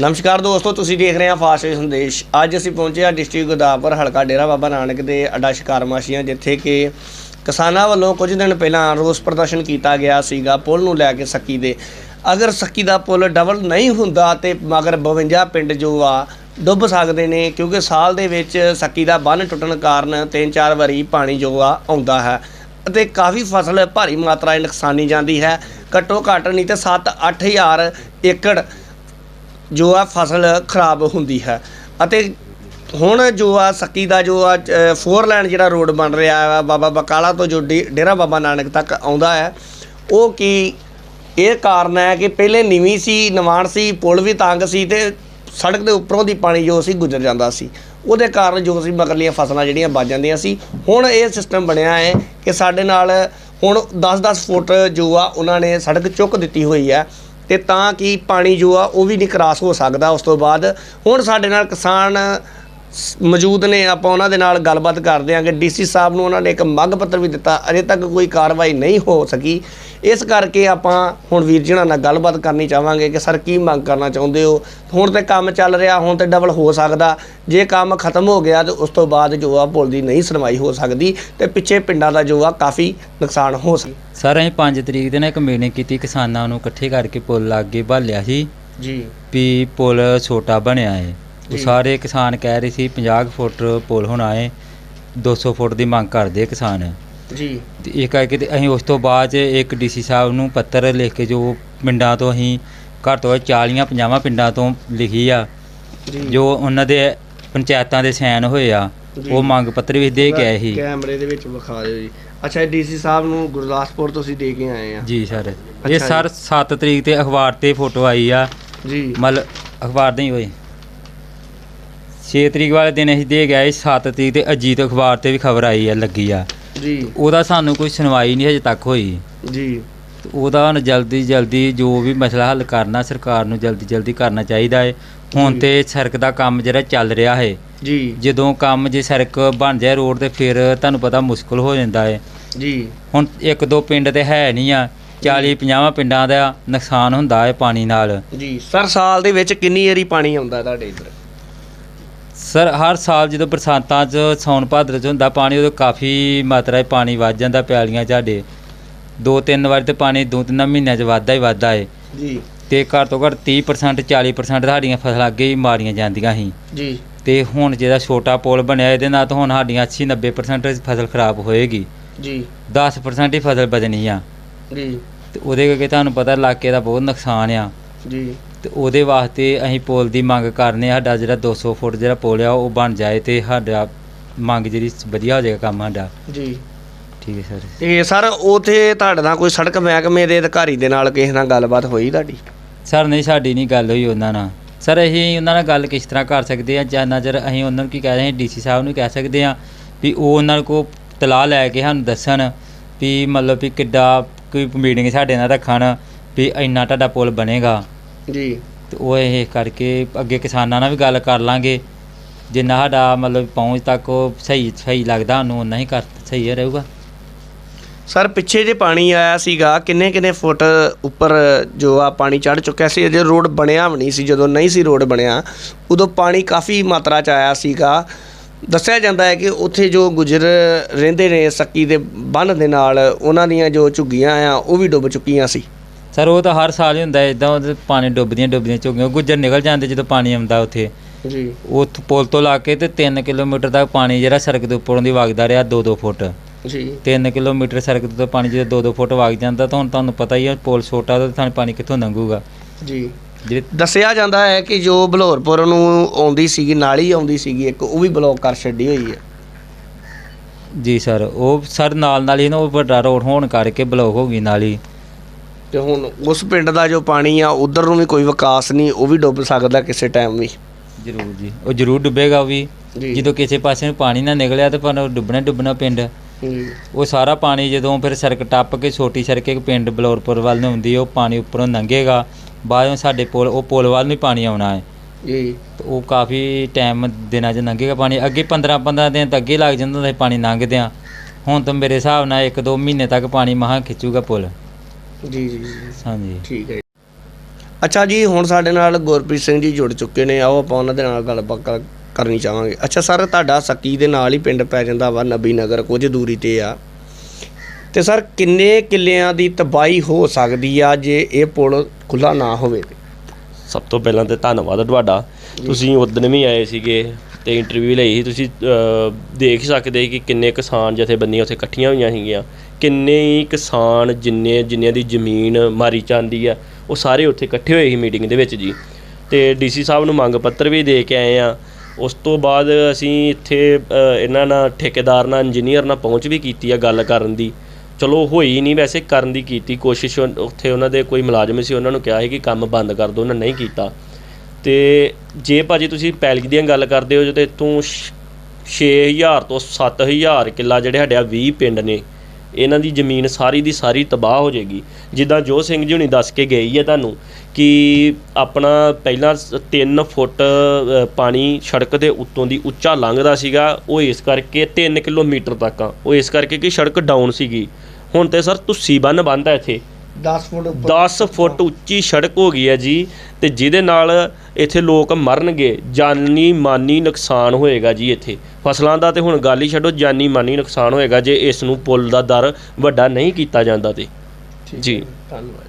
ਨਮਸਕਾਰ ਦੋਸਤੋ, ਤੁਸੀਂ ਦੇਖ ਰਹੇ ਹੋ ਫਾਸਟ ਸੰਦੇਸ਼। ਅੱਜ ਅਸੀਂ ਪਹੁੰਚੇ ਹਾਂ ਡਿਸਟ੍ਰਿਕਟ ਗੁਰਦਾਸਪੁਰ, ਹਲਕਾ ਡੇਰਾ ਬਾਬਾ ਨਾਨਕ ਦੇ ਅੱਡਾ ਸ਼ਿਕਾਰਮਾਸ਼ੀਆਂ, ਜਿੱਥੇ ਕਿ ਕਿਸਾਨਾਂ ਵੱਲੋਂ ਕੁਝ ਦਿਨ ਪਹਿਲਾਂ ਰੋਸ ਪ੍ਰਦਰਸ਼ਨ ਕੀਤਾ ਗਿਆ ਸੀਗਾ ਪੁਲ ਨੂੰ ਲੈ ਕੇ ਸੱਕੀ ਦੇ। ਅਗਰ ਸੱਕੀ ਦਾ ਪੁਲ ਡਬਲ ਨਹੀਂ ਹੁੰਦਾ ਤੇ ਮਗਰ 52 ਪਿੰਡ ਜੋ ਆ, ਡੁੱਬ ਸਕਦੇ ਨੇ, ਕਿਉਂਕਿ ਸਾਲ ਦੇ ਵਿੱਚ ਸੱਕੀ ਦਾ ਬੰਨ ਟੁੱਟਣ ਕਾਰਨ ਤਿੰਨ ਚਾਰ ਵਾਰੀ ਪਾਣੀ ਜੋ ਆ ਆਉਂਦਾ ਹੈ ਅਤੇ ਕਾਫੀ ਫਸਲ ਭਾਰੀ ਮਾਤਰਾ 'ਚ ਨੁਕਸਾਨੀ ਜਾਂਦੀ ਹੈ। ਘੱਟੋ ਘੱਟ ਨਹੀਂ ਤੇ 7-8000 ਏਕੜ ਜੋ ਆ ਫਸਲ ਖਰਾਬ ਹੁੰਦੀ ਹੈ। ਅਤੇ ਹੁਣ ਜੋ ਆ ਸੱਕੀ ਦਾ ਜੋ ਆ ਫੋਰ ਲਾਈਨ ਜਿਹੜਾ ਰੋਡ ਬਣ ਰਿਹਾ ਹੈ ਬਾਬਾ ਬਕਾਲਾ ਤੋਂ ਜੋ ਡੇ- ਡੇਰਾ ਬਾਬਾ ਨਾਨਕ ਤੱਕ ਆਉਂਦਾ ਹੈ, ਉਹ ਕੀ ਇਹ ਕਾਰਨ ਹੈ ਕਿ ਪਹਿਲੇ ਨੀਵੀਂ ਸੀ ਨਿਵਾਣ ਸੀ, ਪੁਲ ਵੀ ਤੰਗ ਸੀ ਤੇ ਸੜਕ ਦੇ ਉੱਪਰੋਂ ਦੀ ਪਾਣੀ ਜੋ ਸੀ ਗੁਜ਼ਰ ਜਾਂਦਾ ਸੀ। ਉਹਦੇ ਕਾਰਨ ਜੋ ਸੀ ਮਗਰਲੀਆਂ ਫਸਲਾਂ ਜਿਹੜੀਆਂ ਬਚ ਜਾਂਦੀਆਂ ਸੀ। ਹੁਣ ਇਹ ਸਿਸਟਮ ਬਣਿਆ ਹੈ ਕਿ ਸਾਡੇ ਨਾਲ ਹੁਣ 10-10 ਫੁੱਟ ਜੋ ਆ, ਉਹਨਾਂ ਨੇ ਸੜਕ ਚੁੱਕ ਦਿੱਤੀ ਹੋਈ ਹੈ। ਤੇ ਤਾਂ ਕਿ ਪਾਣੀ ਜੋ ਆ ਉਹ ਵੀ ਨਹੀਂ ਕ੍ਰਾਸ ਹੋ ਸਕਦਾ ਉਸ ਤੋਂ ਬਾਅਦ। ਹੁਣ ਸਾਡੇ ਨਾਲ ਕਿਸਾਨ ਮੌਜੂਦ ਨੇ ਆਪਾਂ ਉਹਨਾਂ ਦੇ ਨਾਲ ਗੱਲਬਾਤ ਕਰਦੇ ਆਂਗੇ ਡੀਸੀ ਸਾਹਿਬ ਨੂੰ ਉਹਨਾਂ ਨੇ ਇੱਕ ਮੰਗ ਪੱਤਰ ਵੀ ਦਿੱਤਾ। ਅਜੇ ਤੱਕ ਕੋਈ ਕਾਰਵਾਈ ਨਹੀਂ ਹੋ ਸਕੀ। ਇਸ ਕਰਕੇ ਆਪਾਂ ਹੁਣ ਵੀਰ ਜੀ ਨਾਲ ਗੱਲਬਾਤ ਕਰਨੀ ਚਾਹਾਂਗੇ ਕਿ ਸਰ ਕੀ ਮੰਗ ਕਰਨਾ ਚਾਹੁੰਦੇ ਹੋ? ਹੁਣ ਤੇ ਕੰਮ ਚੱਲ ਰਿਹਾ ਹੁਣ ਤੇ ਡਬਲ ਹੋ ਸਕਦਾ। ਜੇ ਕੰਮ ਖਤਮ ਹੋ ਗਿਆ ਤੇ ਉਸ ਤੋਂ ਬਾਅਦ ਜੋ ਆ ਪੁਲ ਦੀ ਨਹੀਂ ਸੁਣਵਾਈ ਹੋ ਸਕਦੀ ਤੇ ਪਿੱਛੇ ਪਿੰਡਾਂ ਦਾ ਜੋ ਆ ਕਾਫੀ ਨੁਕਸਾਨ ਹੋ ਸਕਦਾ। ਸਰ ਅਸੀਂ 5 ਤਰੀਕ ਦਿਨ ਇੱਕ ਮੀਟਿੰਗ ਕੀਤੀ ਕਿਸਾਨਾਂ ਨੂੰ ਇਕੱਠੇ ਕਰਕੇ ਪੁੱਲ ਲਾਗੇ ਭਾਲਿਆ ਸੀ ਜੀ। ਵੀ ਪੁੱਲ ਛੋਟਾ ਬਣਿਆ ਹੈ ਉਹ। ਸਾਰੇ ਕਿਸਾਨ ਕਹਿ ਰਹੇ ਸੀ 50 ਕੁ ਫੁੱਟ ਪੁੱਲ ਹੋਣਾ ਹੈ 200 ਫੁੱਟ ਦੀ ਮੰਗ ਕਰਦੇ ਆ ਕਿਸਾਨ। ਜੀ। ਤੇ ਇਹ ਕਰਕੇ ਤੇ ਅਸੀਂ ਉਸ ਤੋਂ ਬਾਅਦ 'ਚ ਇੱਕ ਡੀਸੀ ਸਾਹਿਬ ਨੂੰ ਪੱਤਰ ਲਿਖ ਕੇ ਜੋ ਪਿੰਡਾਂ ਤੋਂ ਅਸੀਂ ਘੱਟ ਤੋਂ ਘੱਟ 40 50 ਪਿੰਡਾਂ ਤੋਂ ਲਿਖੀ ਆ ਜੀ। ਉਹਨਾਂ ਦੇ ਪੰਚਾਇਤਾਂ ਦੇ ਸਾਈਨ ਹੋਏ ਆ ਜੀ। ਉਹ ਮੰਗ ਪੱਤਰ ਵੀ ਦੇ ਕੇ ਆਏ ਸੀ। ਕੈਮਰੇ ਦੇ ਵਿੱਚ ਵਿਖਾ ਦਿਓ ਜੀ। ਅੱਛਾ ਡੀਸੀ ਸਾਹਿਬ ਨੂੰ ਗੁਰਦਾਸਪੁਰ ਤੋਂ ਅਸੀਂ ਦੇ ਕੇ ਆਏ ਆ। ਜੀ ਸਰ। ਇਹ। ਸਰ 7 ਤਰੀਕ ਤੇ ਅਖਬਾਰ ਤੇ ਫੋਟੋ ਆਈ ਆ। ਜੀ। ਮਤਲਬ ਅਖਬਾਰ ਨਹੀਂ ਹੋਈ 6 ਤਰੀਕ ਵਾਲੇ ਦਿਨ ਅਸੀਂ ਦੇ ਗਏ 7 ਤਰੀਕ ਤੇ ਅਜੀਤ ਅਖਬਾਰ ਤੇ ਵੀ ਖਬਰ ਆਈ ਆ ਲੱਗੀ ਆ। ਜੀ। ਉਹਦਾ ਸਾਨੂੰ ਕੋਈ ਸੁਣਵਾਈ ਨਹੀਂ ਹਜੇ ਤੱਕ ਹੋਈ। ਜੀ। ਉਹਦਾ ਹੁਣ ਜਲਦੀ ਜਲਦੀ ਜੋ ਵੀ ਮਸਲਾ ਹੱਲ ਕਰਨਾ ਸਰਕਾਰ ਨੂੰ ਜਲਦੀ ਜਲਦੀ ਕਰਨਾ ਚਾਹੀਦਾ ਹੈ ਹੁਣ। ਤੇ ਸੜਕ ਦਾ ਕੰਮ ਜਿਹੜਾ ਚੱਲ ਰਿਹਾ ਹੈ ਜੀ। ਜਦੋਂ ਕੰਮ ਜੇ ਸੜਕ ਬਣ ਜਾਏ ਰੋਡ ਤੇ ਫਿਰ ਤੁਹਾਨੂੰ ਪਤਾ ਮੁਸ਼ਕਲ ਹੋ ਜਾਂਦਾ ਹੈ ਜੀ। ਹੁਣ ਇੱਕ ਦੋ ਪਿੰਡ ਤੇ ਹੈ ਨਹੀਂ ਆ 40 50 ਪਿੰਡਾਂ ਦਾ ਨੁਕਸਾਨ ਹੁੰਦਾ ਹੈ ਪਾਣੀ ਨਾਲ। ਜੀ। ਸਰ ਸਾਲ ਦੇ ਵਿੱਚ ਕਿੰਨੀ ਏਰੀ ਪਾਣੀ ਆਉਂਦਾ ਤੁਹਾਡੇ ਇੱਧਰ? ਸਰ ਹਰ ਸਾਲ ਜਦੋਂ ਬਰਸਾਤਾਂ 'ਚ ਸੌਣ ਭਾਦਰ 'ਚ ਹੁੰਦਾ ਪਾਣੀ ਉਦੋਂ ਕਾਫੀ ਮਾਤਰਾ 'ਚ ਪਾਣੀ ਵੱਧ ਜਾਂਦਾ ਪਿਆਲੀਆਂ ਝਾੜੇ। ਦੋ ਤਿੰਨ ਵਾਰ ਤੇ ਪਾਣੀ ਦੋ ਤਿੰਨ ਮਹੀਨਿਆਂ 'ਚ ਵੱਧਦਾ ਹੀ ਵੱਧਦਾ ਏ। ਜੀ। ਤੇ ਘੱਟ ਤੋਂ ਘੱਟ 30% 40% ਸਾਡੀਆਂ ਫਸਲਾਂ ਅੱਗੇ ਹੀ ਮਾਰੀਆਂ ਜਾਂਦੀਆਂ ਸੀ। ਜੀ। ਤੇ ਹੁਣ ਜਿਹੜਾ ਛੋਟਾ ਪੁਲ ਬਣਿਆ ਇਹਦੇ ਨਾਲ ਤਾਂ ਹੁਣ ਸਾਡੀਆਂ 80 90% ਫਸਲ ਖਰਾਬ ਹੋਏਗੀ। ਜੀ। 10% ਹੀ ਫਸਲ ਬਚਣੀ ਆ। ਜੀ। ਤੇ ਉਹਦੇ ਕਰਕੇ ਤੁਹਾਨੂੰ ਪਤਾ ਇਲਾਕੇ ਦਾ ਬਹੁਤ ਨੁਕਸਾਨ ਆ। ਜੀ। ਤੇ ਉਹਦੇ ਵਾਸਤੇ ਅਸੀਂ ਪੁਲ ਦੀ ਮੰਗ ਕਰਨੇ ਆ ਸਾਡਾ ਜਿਹੜਾ 200 ਫੁੱਟ ਜਿਹੜਾ ਪੁਲ ਆ ਉਹ ਬਣ ਜਾਏ ਤੇ ਸਾਡਾ ਮੰਗ ਜਿਹੜੀ ਵਧੀਆ ਹੋ ਜਾਏਗਾ ਕੰਮ ਸਾਡਾ। ਜੀ। ਠੀਕ ਹੈ ਸਰ। ਤੇ ਸਰ ਉਥੇ ਤੁਹਾਡੇ ਨਾਲ ਕੋਈ ਸੜਕ ਮਹਿਕਮੇ ਦੇ ਅਧਿਕਾਰੀ ਦੇ ਨਾਲ ਕਿਸੇ ਨਾਲ ਗੱਲਬਾਤ ਹੋਈ ਤੁਹਾਡੀ? ਸਰ ਨਹੀਂ ਸਾਡੀ ਨਹੀਂ ਗੱਲ ਹੋਈ ਉਹਨਾਂ ਨਾਲ। ਸਰ ਅਸੀਂ ਉਹਨਾਂ ਨਾਲ ਗੱਲ ਕਿਸ ਤਰ੍ਹਾਂ ਕਰ ਸਕਦੇ ਆ? ਜਾਂ ਨਜ਼ਰ ਅਸੀਂ ਉਹਨਾਂ ਨੂੰ ਕੀ ਕਹਿ ਰਹੇ ਹਾਂ ਡੀਸੀ ਸਾਹਿਬ ਨੂੰ ਕਹਿ ਸਕਦੇ ਆ ਵੀ ਉਹ ਉਹਨਾਂ ਕੋ ਤਲਾਹ ਲੈ ਕੇ ਸਾਨੂੰ ਦੱਸਣ ਵੀ ਮਤਲਬ ਵੀ ਕਿੱਡਾ ਕੋਈ ਮੀਟਿੰਗ ਸਾਡੇ ਨਾਲ ਰੱਖਣ ਵੀ ਇੰਨਾ ਤੁਹਾਡਾ ਪੁਲ ਬਣੇਗਾ। ਜੀ। ਤੇ ਉਹ ਇਹ ਕਰਕੇ ਅੱਗੇ ਕਿਸਾਨਾਂ ਨਾਲ ਵੀ ਗੱਲ ਕਰ ਲਾਂਗੇ। ਜਿੰਨਾ ਸਾਡਾ ਮਤਲਬ ਪਹੁੰਚ ਤੱਕ ਉਹ ਸਹੀ ਸਹੀ ਲੱਗਦਾ ਉਹਨੂੰ ਉਨਾ ਹੀ ਕਰ ਸਹੀ ਰਹੂਗਾ। ਸਰ ਪਿੱਛੇ ਜੇ ਪਾਣੀ ਆਇਆ ਸੀਗਾ ਕਿੰਨੇ ਕਿੰਨੇ ਫੁੱਟ ਉੱਪਰ ਜੋ ਆ ਪਾਣੀ ਚੜ ਚੁੱਕਿਆ ਸੀ? ਜੇ ਰੋਡ ਬਣਿਆ ਵੀ ਨਹੀਂ ਸੀ। ਜਦੋਂ ਨਹੀਂ ਸੀ ਰੋਡ ਬਣਿਆ ਉਦੋਂ ਪਾਣੀ ਕਾਫੀ ਮਾਤਰਾ ਚ ਆਇਆ ਸੀਗਾ। ਦੱਸਿਆ ਜਾਂਦਾ ਹੈ ਕਿ ਉੱਥੇ ਜੋ ਗੁਜਰ ਰਹਿੰਦੇ ਨੇ ਸੱਕੀ ਦੇ ਬੰਨ ਦੇ ਨਾਲ ਉਹਨਾਂ ਦੀਆਂ ਜੋ ਝੁੱਗੀਆਂ ਆ ਉਹ ਵੀ ਡੁੱਬ ਚੁੱਕੀਆਂ ਸੀ। ਸਰ ਉਹ ਤਾਂ ਹਰ ਸਾਲ ਹੀ ਹੁੰਦਾ ਇਦਾਂ ਉਹਦੇ ਪਾਣੀ ਡੁੱਬਦੀਆਂ ਡੁੱਬਦੀਆਂ ਝੁੱਗੀਆਂ ਗੁੱਜਰ ਨਿਕਲ ਜਾਂਦੇ ਜਦੋਂ ਪਾਣੀ ਆਉਂਦਾ ਉੱਥੇ। ਜੀ। ਉਹ ਪੁਲ ਤੋਂ ਲਾ ਕੇ ਤੇ 3 ਕਿਲੋਮੀਟਰ ਤੱਕ ਪਾਣੀ ਜਿਹੜਾ ਸੜਕ ਦੇ ਉੱਪਰੋਂ ਦੀ ਵਗਦਾ ਰਿਹਾ 2-2 ਫੁੱਟ। ਜੀ। 3 ਕਿਲੋਮੀਟਰ ਸੜਕ ਦੇ ਉੱਤੇ ਪਾਣੀ ਜਦੋਂ 2-2 ਫੁੱਟ ਵਗ ਜਾਂਦਾ ਤਾਂ ਹੁਣ ਤੁਹਾਨੂੰ ਪਤਾ ਹੀ ਹੈ ਪੁਲ ਛੋਟਾ ਤਾਂ ਤੁਹਾਨੂੰ ਪਾਣੀ ਕਿੱਥੋਂ ਲੰਘੂਗਾ। ਜੀ। ਜਿਹੜੇ ਦੱਸਿਆ ਜਾਂਦਾ ਹੈ ਕਿ ਜੋ ਬਲੌਰਪੁਰ ਨੂੰ ਆਉਂਦੀ ਸੀਗੀ ਨਾਲੀ ਆਉਂਦੀ ਸੀਗੀ ਇੱਕ ਉਹ ਵੀ ਬਲੌਕ ਕਰ ਛੱਡੀ ਹੋਈ ਹੈ। ਜੀ ਸਰ ਉਹ ਸਰ ਨਾਲ ਨਾਲ ਹੀ ਨਾ ਉਹ ਵੱਡਾ ਰੋਡ ਹੋਣ ਕਰਕੇ ਬਲੌਕ ਹੋ ਗਈ ਨਾਲੀ ਤੇ ਹੁਣ ਉਸ ਪਿੰਡ ਦਾ ਜੋ ਪਾਣੀ ਆ ਉਧਰ ਨੂੰ ਵੀ ਕੋਈ ਵਿਕਾਸ ਨਹੀਂ ਉਹ ਵੀ ਡੁੱਬ ਸਕਦਾ ਕਿਸੇ ਟਾਈਮ ਵੀ। ਜ਼ਰੂਰ ਜੀ। ਉਹ ਜ਼ਰੂਰ ਡੁੱਬੇਗਾ ਉਹ ਵੀ। ਜੀ। ਜਦੋਂ ਕਿਸੇ ਪਾਸੇ ਨੂੰ ਪਾਣੀ ਨਾ ਨਿਕਲਿਆ ਤਾਂ ਪਰ ਉਹ ਡੁੱਬਣਾ ਹੀ ਡੁੱਬਣਾ ਪਿੰਡ। ਉਹ ਸਾਰਾ ਪਾਣੀ ਜਦੋਂ ਫਿਰ ਸੜਕ ਟੱਪ ਕੇ ਛੋਟੀ ਸੜਕ ਇੱਕ ਪਿੰਡ ਬਲੌਰਪੁਰ ਵੱਲ ਨੂੰ ਹੁੰਦੀ ਹੈ ਉਹ ਪਾਣੀ ਉੱਪਰੋਂ ਲੰਘੇਗਾ। ਬਾਅਦੋਂ ਸਾਡੇ ਪੁਲ ਉਹ ਪੁਲ ਵੱਲ ਨੂੰ ਹੀ ਪਾਣੀ ਆਉਣਾ ਹੈ। ਜੀ। ਤੇ ਉਹ ਕਾਫੀ ਟਾਈਮ ਦਿਨਾਂ 'ਚ ਲੰਘੇਗਾ ਪਾਣੀ। ਅੱਗੇ 15 15 ਦਿਨ ਤੱਕ ਅੱਗੇ ਲੱਗ ਜਾਂਦਾ ਸੀ ਪਾਣੀ ਲੰਘਦਿਆਂ। ਹੁਣ ਤਾਂ ਮੇਰੇ ਹਿਸਾਬ ਨਾਲ 1-2 ਮਹੀਨੇ ਤੱਕ ਪਾਣੀ ਮਹਾ ਖਿੱਚੂਗਾ ਪੁਲ। ਜੀ ਜੀ ਹਾਂਜੀ। ਠੀਕ ਹੈ ਅੱਛਾ ਜੀ ਹੁਣ ਸਾਡੇ ਨਾਲ ਗੁਰਪ੍ਰੀਤ ਸਿੰਘ ਜੀ ਜੁੜ ਚੁੱਕੇ ਨੇ। ਆਓ ਆਪਾਂ ਉਹਨਾਂ ਦੇ ਨਾਲ ਗੱਲਬਾਤ ਕਰ- ਕਰਨੀ ਚਾਹਾਂਗੇ। ਅੱਛਾ ਸਰ ਤੁਹਾਡਾ ਸੱਕੀ ਦੇ ਨਾਲ ਹੀ ਪਿੰਡ ਪੈ ਜਾਂਦਾ ਵਾ ਨਬੀ ਨਗਰ ਕੁਝ ਦੂਰੀ ਤੇ ਆ। ਤੇ ਸਰ ਕਿੰਨੇ ਕਿੱਲਿਆਂ ਦੀ ਤਬਾਹੀ ਹੋ ਸਕਦੀ ਆ ਜੇ ਇਹ ਪੁਲ ਖੁੱਲਾ ਨਾ ਹੋਵੇ? ਤੇ ਸਭ ਤੋਂ ਪਹਿਲਾਂ ਤੇ ਧੰਨਵਾਦ ਤੁਹਾਡਾ। ਤੁਸੀਂ ਉਦਣ ਵੀ ਆਏ ਸੀਗੇ ਤੇ ਇੰਟਰਵਿਊ ਲਈ। ਸੀ ਤੁਸੀਂ ਦੇਖ ਸਕਦੇ ਕਿ ਕਿੰਨੇ ਕਿਸਾਨ ਜਥੇਬੰਦੀਆਂ ਉੱਥੇ ਇਕੱਠੀਆਂ ਹੋਈਆਂ ਸੀਗੀਆਂ। ਕਿੰਨੇ ਹੀ ਕਿਸਾਨ ਜਿੰਨੇ ਜਿੰਨਿਆਂ ਦੀ ਜ਼ਮੀਨ ਮਾਰੀ ਜਾਂਦੀ ਆ, ਉਹ ਸਾਰੇ ਉੱਥੇ ਇਕੱਠੇ ਹੋਏ ਸੀ ਮੀਟਿੰਗ ਦੇ ਵਿੱਚ ਜੀ। ਅਤੇ ਡੀ ਸੀ ਸਾਹਿਬ ਨੂੰ ਮੰਗ ਪੱਤਰ ਵੀ ਦੇ ਕੇ ਆਏ ਹਾਂ ਉਸ ਤੋਂ ਬਾਅਦ ਅਸੀਂ ਇੱਥੇ ਇਹਨਾਂ ਨਾਲ ਠੇਕੇਦਾਰ ਨਾਲ, ਇੰਜੀਨੀਅਰ ਨਾਲ ਪਹੁੰਚ ਵੀ ਕੀਤੀ ਆ ਗੱਲ ਕਰਨ ਦੀ। ਚਲੋ ਹੋਈ ਨਹੀਂ ਵੈਸੇ, ਕਰਨ ਦੀ ਕੀਤੀ ਕੋਸ਼ਿਸ਼ ਉੱਥੇ ਉਹਨਾਂ ਦੇ ਕੋਈ ਮੁਲਾਜ਼ਮ ਸੀ, ਉਹਨਾਂ ਨੂੰ ਕਿਹਾ ਸੀ ਕਿ ਕੰਮ ਬੰਦ ਕਰ ਦਿਓ, ਉਹਨਾਂ ਨਹੀਂ ਕੀਤਾ। ਤੇ ਜੇ ਭਾਜੀ ਤੁਸੀਂ ਪੈਲੀ ਦੀਆਂ ਗੱਲ ਕਰਦੇ ਹੋ ਜਦੋਂ ਇੱਥੋਂ 6000 ਤੋਂ 7000 ਕਿੱਲਾ ਜਿਹੜੇ ਸਾਡੇ ਆ 20 ਪਿੰਡ ਨੇ ਇਹਨਾਂ ਦੀ ਜ਼ਮੀਨ ਸਾਰੀ ਦੀ ਸਾਰੀ ਤਬਾਹ ਹੋ ਜਾਏਗੀ। ਜਿੱਦਾਂ ਜੋ ਸਿੰਘ ਜੀ ਹੁਣੀ ਦੱਸ ਕੇ ਗਈ ਹੈ ਤੁਹਾਨੂੰ ਕਿ ਆਪਣਾ ਪਹਿਲਾਂ 3 ਫੁੱਟ ਪਾਣੀ ਸੜਕ ਦੇ ਉੱਤੋਂ ਦੀ ਉੱਚਾ ਲੰਘਦਾ ਸੀਗਾ। ਉਹ ਇਸ ਕਰਕੇ 3 ਕਿਲੋਮੀਟਰ ਤੱਕ ਆ। ਉਹ ਇਸ ਕਰਕੇ ਕਿ ਸੜਕ ਡਾਊਨ ਸੀਗੀ। ਹੁਣ ਤੇ ਸਰ, ਤੁਸੀਂ ਬੰਨ ਬੰਦ ਹੈ ਇੱਥੇ 10 ਫੁੱਟ 10 ਫੁੱਟ ਉੱਚੀ ਸੜਕ ਹੋ ਗਈ ਹੈ ਜੀ ਤੇ ਜਿਹਦੇ ਨਾਲ ਇੱਥੇ ਲੋਕ ਮਰਨਗੇ ਜਾਨੀ ਮਾਨੀ ਨੁਕਸਾਨ ਹੋਏਗਾ ਜੀ ਇੱਥੇ। ਫਸਲਾਂ ਦਾ ਤੇ ਹੁਣ ਗੱਲ ਹੀ ਛੱਡੋ ਜਾਨੀ ਮਾਨੀ ਨੁਕਸਾਨ ਹੋਏਗਾ ਜੇ ਇਸ ਨੂੰ ਪੁੱਲ ਦਾ ਦਰ ਵੱਡਾ ਨਹੀਂ ਕੀਤਾ ਜਾਂਦਾ ਤੇ। ਜੀ। ਧੰਨਵਾਦ।